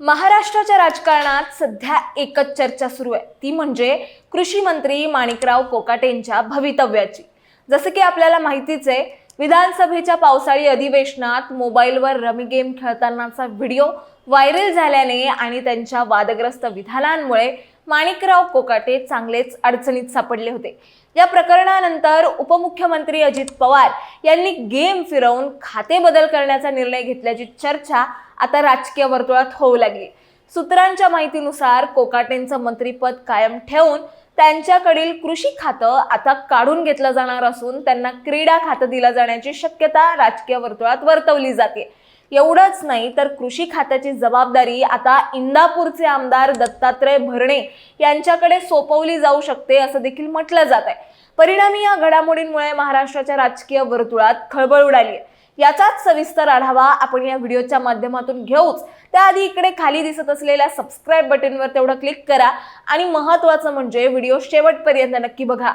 महाराष्ट्राच्या राजकारणात सध्या एकच चर्चा सुरू आहे. ती म्हणजे कृषी मंत्री माणिकराव कोकाटेंच्या भवितव्याची. जसं की आपल्याला माहितीच आहे विधानसभेच्या पावसाळी अधिवेशनात मोबाईलवर रमी गेम खेळतानाचा व्हिडिओ व्हायरल झाल्याने आणि त्यांच्या वादग्रस्त विधानांमुळे माणिकराव कोकाटे चांगलेच अडचणीत सापडले होते. या प्रकरणानंतर उपमुख्यमंत्री अजित पवार यांनी गेम फिरवून खाते बदल करण्याचा निर्णय घेतल्याची चर्चा आता राजकीय वर्तुळात होऊ लागली. सूत्रांच्या माहितीनुसार कोकाटेंचं मंत्रीपद कायम ठेवून त्यांच्याकडील कृषी खातं आता काढून घेतलं जाणार असून त्यांना क्रीडा खातं दिलं जाण्याची शक्यता राजकीय वर्तुळात वर्तवली जाते. एवढंच नाही तर कृषी खात्याची जबाबदारी आता इंदापूरचे आमदार दत्तात्रय भरणे यांच्याकडे सोपवली जाऊ शकते असं देखील म्हटलं जात आहे परिणामी या घडामोडींमुळे महाराष्ट्राच्या राजकीय वर्तुळात खळबळ उडाली आहे. याचाच सविस्तर आढावा आपण या व्हिडिओच्या माध्यमातून घेऊच. त्याआधी इकडे खाली दिसत असलेल्या सबस्क्राईब बटनवर तेवढं क्लिक करा आणि महत्त्वाचं म्हणजे व्हिडिओ शेवटपर्यंत नक्की बघा.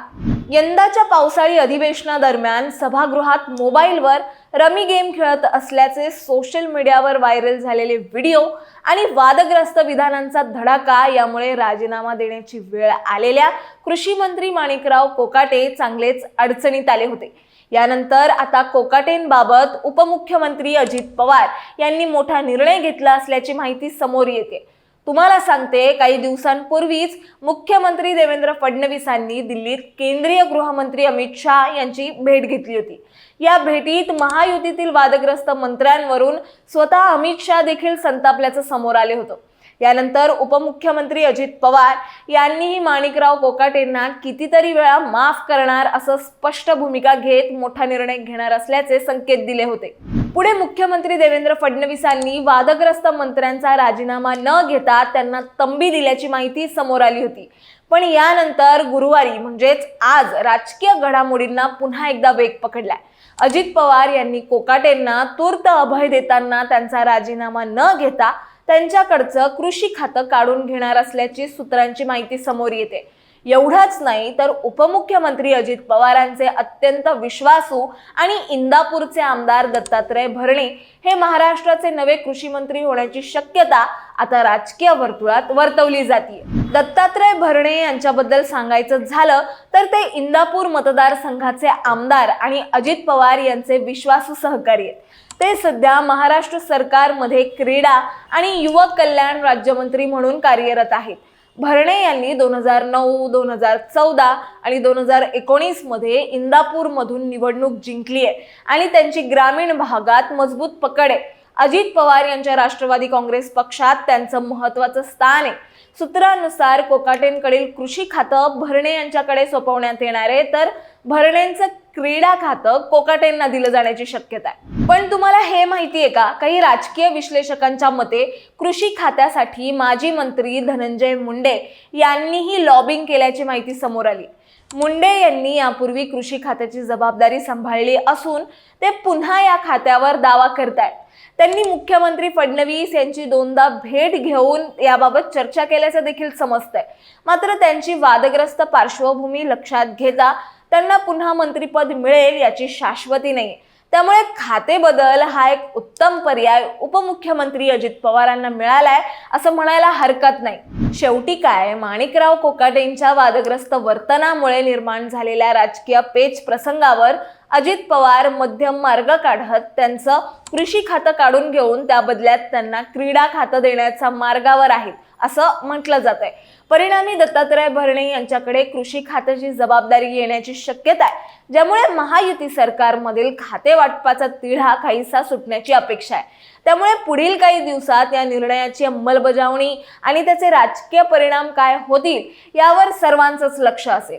यंदाच्या पावसाळी अधिवेशनादरम्यान सभागृहात मोबाईलवर रमी गेम खेळत असल्याचे सोशल मीडियावर व्हायरल झालेले व्हिडिओ आणि वादग्रस्त विधानांचा धडाका यामुळे राजीनामा देण्याची वेळ आलेल्या कृषी मंत्री माणिकराव कोकाटे चांगलेच अडचणीत आले होते. यानंतर आता कोकाटेंबाबत उपमुख्यमंत्री अजित पवार यांनी मोठा निर्णय घेतला असल्याची माहिती समोर येते. तुम्हाला सांगते काही दिवसांपूर्वीच मुख्यमंत्री देवेंद्र फडणवीसांनी दिल्लीत केंद्रीय गृहमंत्री अमित शहा यांची भेट घेतली होती. या भेटीत महायुतीतील वादग्रस्त मंत्र्यांवरून स्वतः अमित शहा देखील संतापल्याचं समोर आले होतं. यानंतर उपमुख्यमंत्री अजित पवार यांनीही माणिकराव कोकाटेंना कितीतरी वेळा माफ करणार असं स्पष्ट भूमिका घेत मोठा निर्णय घेणार असल्याचे संकेत दिले होते. पुढे मुख्यमंत्री देवेंद्र फडणवीसांनी वादग्रस्त मंत्र्यांचा राजीनामा न घेता त्यांना तंबी दिल्याची माहिती समोर आली होती. पण यानंतर गुरुवारी म्हणजेच आज राजकीय घडामोडींना पुन्हा एकदा वेग पकडलाय. अजित पवार यांनी कोकाटेंना तूर्त अभय देताना त्यांचा राजीनामा न घेता त्यांच्याकडचं कृषी खातं काढून घेणार असल्याची सूत्रांची माहिती समोर येते. एवढंच नाही तर उपमुख्यमंत्री अजित पवारांचे अत्यंत विश्वासू आणि इंदापूरचे आमदार दत्तात्रय भरणे हे महाराष्ट्राचे नवे कृषी मंत्री होण्याची शक्यता आता राजकीय वर्तुळात वर्तवली जाते दत्तात्रय भरणे यांच्याबद्दल सांगायचं झालं तर ते इंदापूर मतदारसंघाचे आमदार आणि अजित पवार यांचे विश्वासू सहकारी आहेत. ते सध्या महाराष्ट्र सरकारमध्ये क्रीडा आणि युवक कल्याण राज्यमंत्री म्हणून कार्यरत आहेत. भरणे यांनी दोन हजार नऊ दोन हजार चौदा आणि दोन हजार एकोणीसमध्ये इंदापूरमधून निवडणूक जिंकली आहे आणि त्यांची ग्रामीण भागात मजबूत पकड आहे. अजित पवार यांच्या राष्ट्रवादी काँग्रेस पक्षात त्यांचं महत्वाचं स्थान आहे. सूत्रानुसार कोकाटेंकडील कृषी खातं भरणे यांच्याकडे सोपवण्यात येणार आहे. तर भरणेंचं क्रीडा खातं कोकाटेंना दिलं जाण्याची शक्यता आहे. पण तुम्हाला हे माहिती आहे का? काही राजकीय विश्लेषकांच्या मते कृषी खात्यासाठी माजी मंत्री धनंजय मुंडे यांनीही लॉबिंग केल्याची माहिती समोर आली. मुंडे यांनी यापूर्वी कृषी खात्याची जबाबदारी सांभाळली असून ते पुन्हा या खात्यावर दावा करतायत. त्यांनी मुख्यमंत्री फडणवीस यांची दोनदा भेट घेऊन याबाबत चर्चा केल्याचं देखील समजतंय. मात्र त्यांची वादग्रस्त पार्श्वभूमी लक्षात घेता त्यांना पुन्हा मंत्रीपद मिळेल याची शाश्वती नाही. त्यामुळे खाते बदल हा एक उत्तम पर्याय उपमुख्यमंत्री अजित पवारांना मिळालाय असं म्हणायला हरकत नाही. शेवटी काय? माणिकराव कोकाटेंच्या वादग्रस्त वर्तनामुळे निर्माण झालेल्या राजकीय पेच प्रसंगावर अजित पवार मध्यम मार्ग काढत त्यांचं कृषी खातं काढून घेऊन त्या बदल्यात त्यांना क्रीडा खातं देण्याच्या मार्गावर आहेत असं म्हटलं जात आहे परिणामी दत्तात्रय भरणे यांच्याकडे कृषी खात्याची जबाबदारी येण्याची शक्यता आहे ज्यामुळे महायुती सरकारमधील खाते वाटपाचा तिढा काहीसा सुटण्याची अपेक्षा आहे. त्यामुळे पुढील काही दिवसात या निर्णयाची अंमलबजावणी आणि त्याचे राजकीय परिणाम काय होतील यावर सर्वांचंच लक्ष असेल.